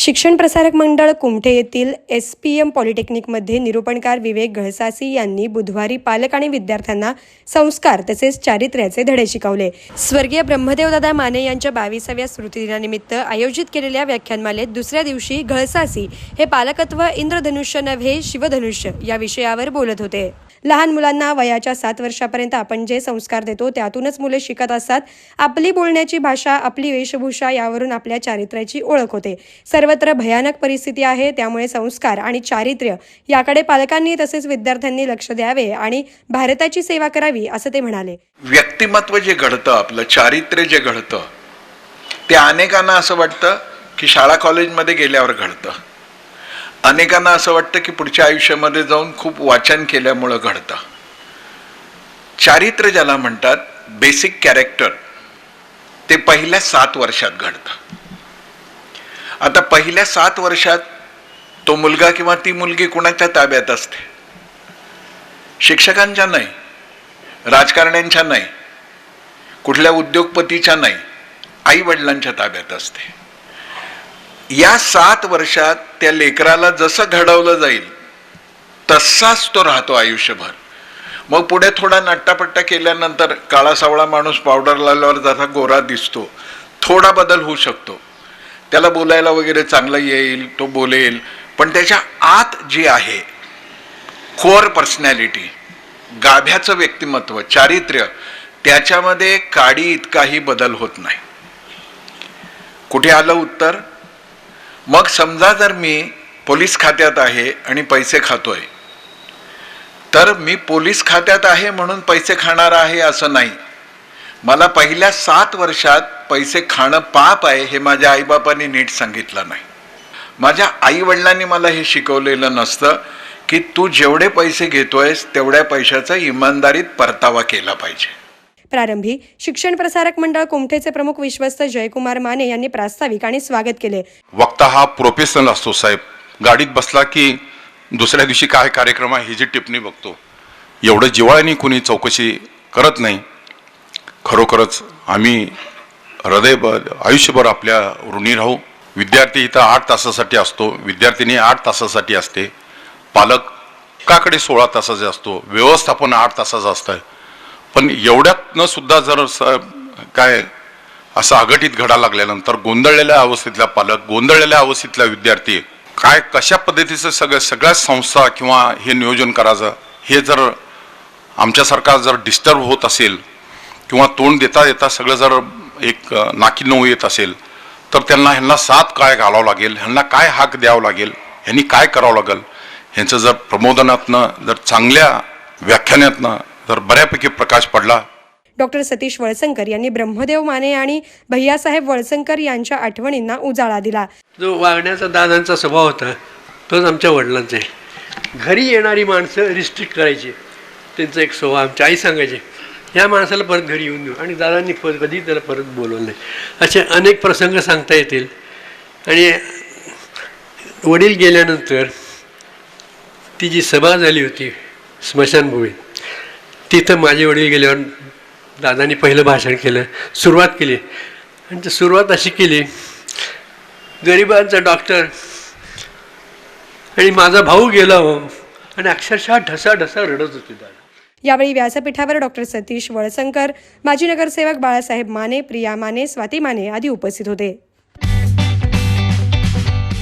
शिक्षण प्रसारक मंडळ कुमठे येथील एस पी एम पॉलिटेक्निकमध्ये निरूपणकार विवेक घळसासी यांनी बुधवारी पालक आणि विद्यार्थ्यांना संस्कार तसेच चारित्र्याचे धडे शिकवले. स्वर्गीय ब्रह्मदेवदादा माने यांच्या बावीसाव्या स्मृतिदिनानिमित्त आयोजित केलेल्या व्याख्यानमालेत दुसऱ्या दिवशी घळसासी हे पालकत्व इंद्रधनुष्य नव्हे शिवधनुष्य या विषयावर बोलत होते. लहान मुलांना वयाच्या सात वर्षापर्यंत आपण जे संस्कार देतो त्यातूनच मुले शिकत असतात. आपली बोलण्याची भाषा आपली वेशभूषा यावरून आपल्या चारित्र्याची ओळख होते. सर्वत्र भयानक परिस्थिती आहे त्यामुळे संस्कार आणि चारित्र्य याकडे पालकांनी तसेच विद्यार्थ्यांनी लक्ष द्यावे आणि भारताची सेवा करावी असं ते म्हणाले. व्यक्तिमत्व जे घडतं आपलं चारित्र्य जे घडतं ते अनेकांना असं वाटतं की शाळा कॉलेजमध्ये गेल्यावर घडतं. अनेकांना असं वाटतं की पुढच्या आयुष्यामध्ये जाऊन खूप वाचन केल्यामुळं घडतं. चारित्र्य ज्याला म्हणतात बेसिक कॅरेक्टर ते पहिल्या सात वर्षात घडतं. आता पहिल्या सात वर्षात तो मुलगा किंवा ती मुलगी कुणाच्या ताब्यात असते? शिक्षकांच्या नाही राजकारण्यांच्या नाही कुठल्या उद्योगपतीच्या नाही आई वडिलांच्या ताब्यात असते. या सात वर्षात त्या लेकराला जसं घडवलं जाईल तसाच तो राहतो आयुष्यभर. मग पुढे थोडा नट्टापट्टा केल्यानंतर काळा सावळा माणूस पावडर लावल्यावर जसा गोरा दिसतो थोडा बदल होऊ शकतो. त्याला बोलायला वगैरे चांगलं येईल तो बोलेल पण त्याच्या आत जे आहे कोअर पर्सनॅलिटी गाभ्याचं व्यक्तिमत्व चारित्र्य त्याच्यामध्ये काडी इतकाही बदल होत नाही. कुठे आलं उत्तर? मग समजा जर मी पोलीस खात्यात आहे आणि पैसे खातोय तर मी पोलीस खात्यात आहे म्हणून पैसे खाणार आहे असं नाही. मला पहिल्या सात वर्षात पैसे खाणं पाप आहे हे माझ्या आईबापांनी नीट सांगितलं नाही. माझ्या आई वडिलांनी मला हे शिकवलेलं नसतं की तू जेवढे पैसे घेतोयस तेवढ्या पैशाचा इमानदारीत परतावा केला पाहिजे. प्रारंभी शिक्षण प्रसारक मंडळ कुमठेचे प्रमुख विश्वस्त जयकुमार माने यांनी प्रास्ताविक आणि स्वागत केले. वक्ता हा प्रोफेशनल असतो साहेब. गाडीत बसला की दुसऱ्या दिवशी काय कार्यक्रम आहे ही जी टिप्पणी बघतो. एवढं जिवाळ्याने कुणी चौकशी करत नाही. खरोखरच आम्ही हृदयभर आयुष्यभर आपल्या ऋणी राहू. विद्यार्थी इथं आठ तासासाठी असतो. विद्यार्थिनी आठ तासासाठी असते. पालकाकडे सोळा तासाचे असतो. व्यवस्थापन आठ तासाचं असतं. पण एवढ्यातनं सुद्धा जर स काय असं अघटित घडा लागल्यानंतर गोंधळलेल्या अवस्थेतला पालक गोंधळलेल्या अवस्थेतला विद्यार्थी काय कशा पद्धतीचं सगळं सगळ्या संस्था किंवा हे नियोजन करायचं हे जर आमच्यासारखा जर डिस्टर्ब होत असेल किंवा तोंड देता देता सगळं जर एक नाकी नऊ येत असेल तर त्यांना ह्यांना साथ काय घालावं लागेल ह्यांना काय हाक द्यावं लागेल ह्यांनी काय करावं लागेल ह्यांचं जर प्रमोदनातनं जर चांगल्या व्याख्यानातनं जर बऱ्यापैकी प्रकाश पडला. डॉक्टर सतीश वळसंकर यांनी ब्रह्मदेव माने आणि भैयासाहेब वळसंकर यांच्या आठवणींना उजाळा दिला. जो वागण्याचा दादांचा स्वभाव होता तोच आमच्या वडिलांचा आहे. घरी येणारी माणसं रिस्ट्रिक्ट करायची. त्यांचा एक स्वभाव आमच्या आई सांगायचे ह्या माणसाला परत घरी येऊन देऊ. आणि दादांनी परत कधी त्याला परत बोलवलं नाही. असे अनेक प्रसंग सांगता येतील. आणि वडील गेल्यानंतर ती जी सभा झाली होती स्मशानभूमीत तिथं माझे वडील गेल्यावर दादांनी पहिलं भाषण केलं सुरुवात केली. आणि सुरुवात अशी केली गरिबांचा डॉक्टर आणि माझा भाऊ गेला हो आणि अक्षरशः ढसा ढसा रडत होती दादा. यावेळी व्यासपीठावर डॉक्टर सतीश वळसंकर माजी नगरसेवक बाळासाहेब माने प्रिया माने स्वाती माने आदी उपस्थित होते.